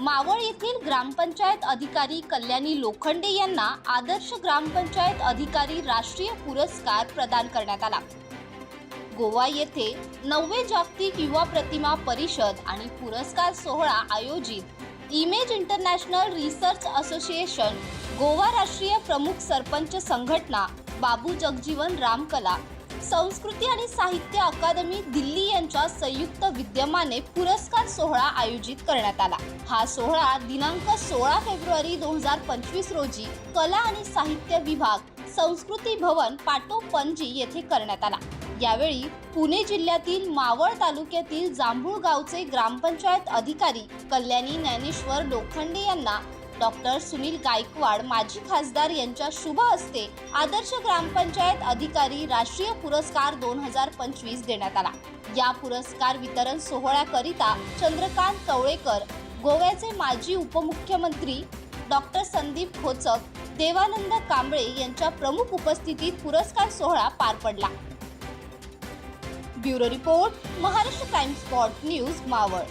मावळ येथील ग्रामपंचायत अधिकारी कल्याणी लोखंडे यांना आदर्श ग्रामपंचायत अधिकारी राष्ट्रीय पुरस्कार प्रदान करण्यात आला. गोवा येथे नववे जागतिक युवा प्रतिमा परिषद आणि पुरस्कार सोहळा आयोजित Image International Research Association Goa राष्ट्रीय प्रमुख सरपंच संघटना बाबू जगजीवन रामकला संस्कृती आणि साहित्य अकादमी दिल्ली यांच्या संयुक्त विद्यमाने पुरस्कार सोहळा आयोजित करण्यात आला. हा सोहळा दिनांक सोळा फेब्रुवारी दोन हजार पंचवीस रोजी कला आणि साहित्य विभाग संस्कृती भवन पाटो पणजी येथे करण्यात आला. यावेळी पुणे जिल्ह्यातील मावळ तालुक्यातील जांभूळ गावचे ग्रामपंचायत अधिकारी कल्याणी ज्ञानेश्वर लोखंडे यांना डॉक्टर सुनील गायकवाड माजी खासदार यांच्या शुभ हस्ते आदर्श ग्रामपंचायत अधिकारी राष्ट्रीय पुरस्कार दोन हजार पंचवीस देण्यात आला. या पुरस्कार वितरण सोहळ्याकरिता चंद्रकांत कवळेकर गोव्याचे माजी उपमुख्यमंत्री डॉक्टर संदीप खोचक देवानंद कांबळे यांच्या प्रमुख उपस्थितीत पुरस्कार सोहळा पार पडला. Bureau report Maharashtra Times spot news Maval.